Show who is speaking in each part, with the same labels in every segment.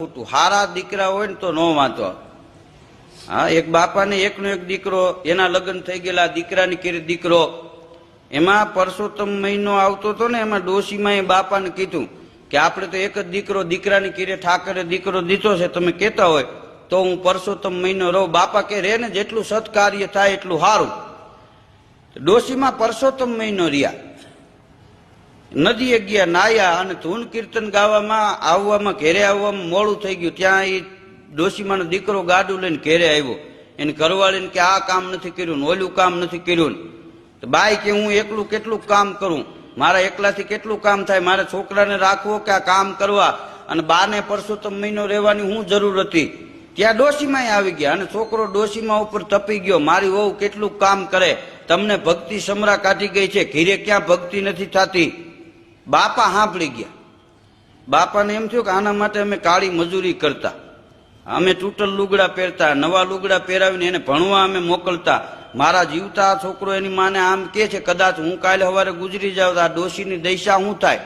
Speaker 1: ખોટું હારા દીકરા હોય ને તો ન વાંધો હા, એક બાપાને એકનો એક દીકરો, એના લગ્ન થઈ ગયેલા દીકરાની કેરી દીકરો. એમાં પરસોત્તમ મહિનો આવતો હતો ને, એમાં ડોશીમાં એ બાપાને કીધું કે આપણે તો એક જ દીકરો, દીકરાની કીરે ઠાકરે દીકરો દીધો છે, તમે કહેતા હોય, તો હું પરસોત્તમ મહિનો રહું. બાપા કે રે ને, જેટલું સત્કાર્ય થાય એટલું સારું ડોશીમાં પરસોત્તમ મહિનો રહ્યા. નદીએ ગયા નાયા અને ધૂન કીર્તન ગાવામાં, આવવામાં, ઘેરે આવવામાં મોડું થઈ ગયું. ત્યાં એ ડોશીમાનો દીકરો ગાડું લઈને ઘેરે આવ્યો. એને ઘરવાળીને કે, આ કામ નથી કર્યું ઓલું કામ નથી કર્યું તો બાઈ કે, હું એકલું કેટલું કામ કરું? મારા એકલાથી કેટલું કામ થાય? મારે છોકરાને રાખવો કે આ કામ કરવા? અને બાને પરસોત્તમ મહિનો રહેવાની હું જરૂર હતી? ત્યાં ડોશીમાં આવી ગયા અને છોકરો ડોશીમાં ઉપર તપી ગયો. મારી વહુ કેટલું કામ કરે? તમને ભક્તિ સમરા કાઢી ગઈ છે. ઘીરે ક્યાં ભક્તિ નથી થતી? બાપા સાંભળી ગયા. બાપાને એમ થયું કે આના માટે અમે કાળી મજૂરી કરતા. અમે તૂટલ લુગડા પહેરતા, નવા લુગડા પહેરાવીને એને ભણવા અમે મોકલતા. મારા જીવતા છોકરો એની માને આમ કે છે, કદાચ હું કાલે સવારે ગુજરી જાઉં તો આ ડોશીની દૈશા શું થાય?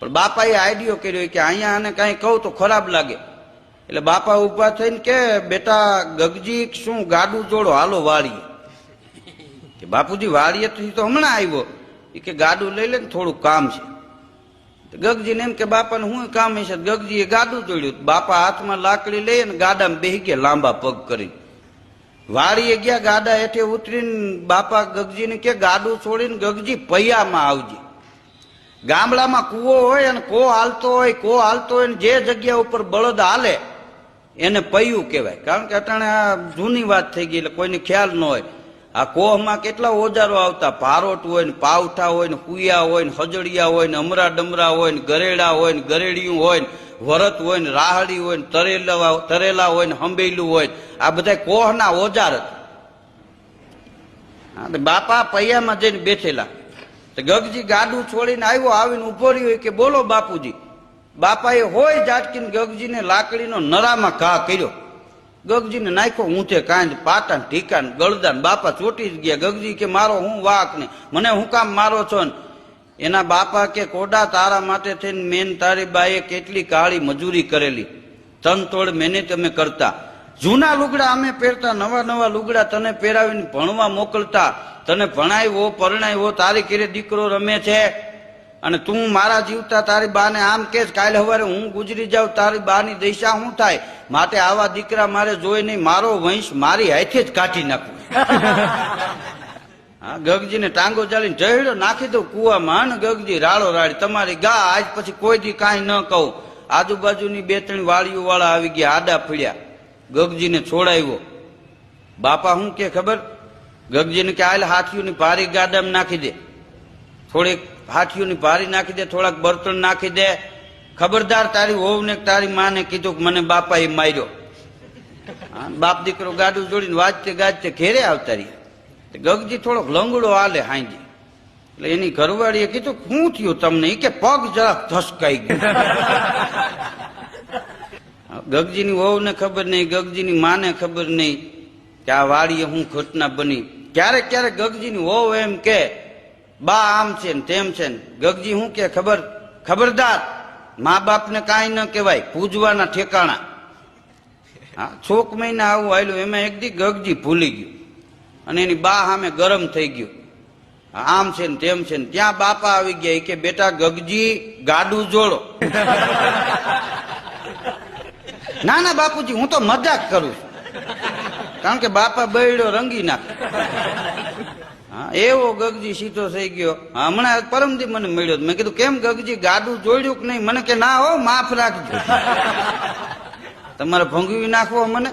Speaker 1: પણ બાપાએ આઈડિયો કર્યો કે અહીંયા આને કાંઈ કહું તો ખરાબ લાગે. એટલે બાપા ઊભા થઈને કે, બેટા ગગજી શું ગાડું જોડો? હાલો વાળીએ. કે બાપુજી વાળીએ તો હમણાં આવ્યો. એ કે ગાડું લઈ લે ને થોડું કામ છે. ગગજીને એમ કે, બાપાને શું કામ હશે ગગજીએ ગાડું જોડ્યું બાપા હાથમાં લાકડી લઈ અને ગાડામાં બેસી ગયા લાંબા પગ કરી. વાળીએ ગયા, ગાડા હેઠે ઉતરીને બાપા ગગજીને કે, ગાડું છોડીને ગગજી પૈયામાં આવજે. ગામડામાં કૂવો હોય અને કો હાલતો હોય, કો હાલતો હોય જે જગ્યા ઉપર બળદ હાલે, એને પૈયું કહેવાય. કારણ કે અટાણે આ જૂની વાત થઈ ગઈ એટલે કોઈને ખ્યાલ ન હોય. આ કોહમાં કેટલા ઓજારો આવતા પારોટ હોય ને પાવઠા હોય ને કુયા હોય ને હજડિયા હોય ને અમરા ડમરા હોય ને ગરેડા હોય ને ગરેડિયું હોય ને વરત હોય ને રાહડી હોય ને તરેલા તરેલા હોય ને હંબેલું હોય આ બધા કોહના ઓજાર હતા બાપા પૈયામાં જઈને બેઠેલા તો ગગજી ગાડું છોડીને આવ્યો આવીને ઊભો રહ્યો કે બોલો બાપુજી બાપાએ હોય જાટકીને ગગજીને લાકડીનો નરામાં ઘા કર્યો ગગજીને નાખ્યો ઊંચે કાંજ પાટા ને ગળદાન, બાપા ચોટી જ ગયા. ગગજી કે, મારો હું વાક ને? મને હું કામ મારો છો ને? એના બાપા કે, કોડા તારા માટે થઈને મેન તારી બાએ કેટલી કાળી મજૂરી કરેલી. તન તોડ મહેનત અમે કરતા. જૂના લુગડા અમે પહેરતા, નવા નવા લુગડા તને પહેરાવીને ભણવા મોકલતા. તને ભણાવ્યો, પરણાવ્યો, તારી કેરે દીકરો રમે છે. અને તું મારા જીવતા તારી બાને આમ કે કાલે સવારે હું ગુજરી જાઉં, તારી બાની દિશા શું થાય? માટે આવા દીકરા મારે જોઈ નહીં, મારો વંશ મારી હાથે જ કાઢી નાખું. હા, ગગજીને ટાંગો ચાલીને જહેડો નાખી દઉં. કુવામાં ને ગગજી, રાળો રાળી. તમારી ગા આજ પછી કોઈ દી કાંઈ ન કહું. આજુબાજુની બે ત્રણ વાળીઓ વાળા આવી ગયા, આડા ફળ્યા. ગગજીને છોડાવ્યો. બાપા શું કે ખબર? ગગજીને કે આલે હાથીઓની ભારી ગાડામાં નાખી દે. થોડીક હાથીઓની ભારી નાખી દે, થોડાક બર્તન નાખી દે. ખબરદાર તારી વહુ ને તારી માને કીધું કે મને બાપાએ માર્યો. બાપ દીકરો ગાડું જોડીને વાજતે ગાજતે ઘેરે આવતા રહ્યા. ગગજી થોડોક લંગડો હાલે હાંજી. એટલે એની ઘરવાળીએ કીધું શું થયું તમને? એ કે, પગ જરાક ધસકાઈ ગયો. ગગજીની વહુને ખબર નહીં, ગગજીની માને ખબર નહીં કે આ વાડીએ હું ઘટના બની. ક્યારેક ક્યારેક ગગજીની વહુ એમ કે બા આમ છે ને તેમ છે ને. ગગજી શું કે ખબર, ખબરદાર મા બાપને કાંઈ ન કહેવાય, પૂજવાના ઠેકાણા. હા, છોક મહિના આવું આવેલું એમાં એક દી ગગજી ભૂલી ગયું. અને એની બા સામે ગરમ થઈ ગયું. આમ છે ને તેમ છે ને. ત્યાં બાપા આવી ગયા કે, બેટા ગગજી, ગાડું જોડો. ના ના બાપુજી, હું તો મજાક કરું છું. કારણ કે બાપા બૈડો રંગી નાખે. હા, એવો ગગજી સીધો થઈ ગયો. હમણાં પરમદી મને મળ્યો મેં કીધું, કેમ ગગજી, ગાડું જોડ્યું કે નહીં? મને કે, ના હો, માફ રાખજો. તમારે ભંગવી નાખવો મને?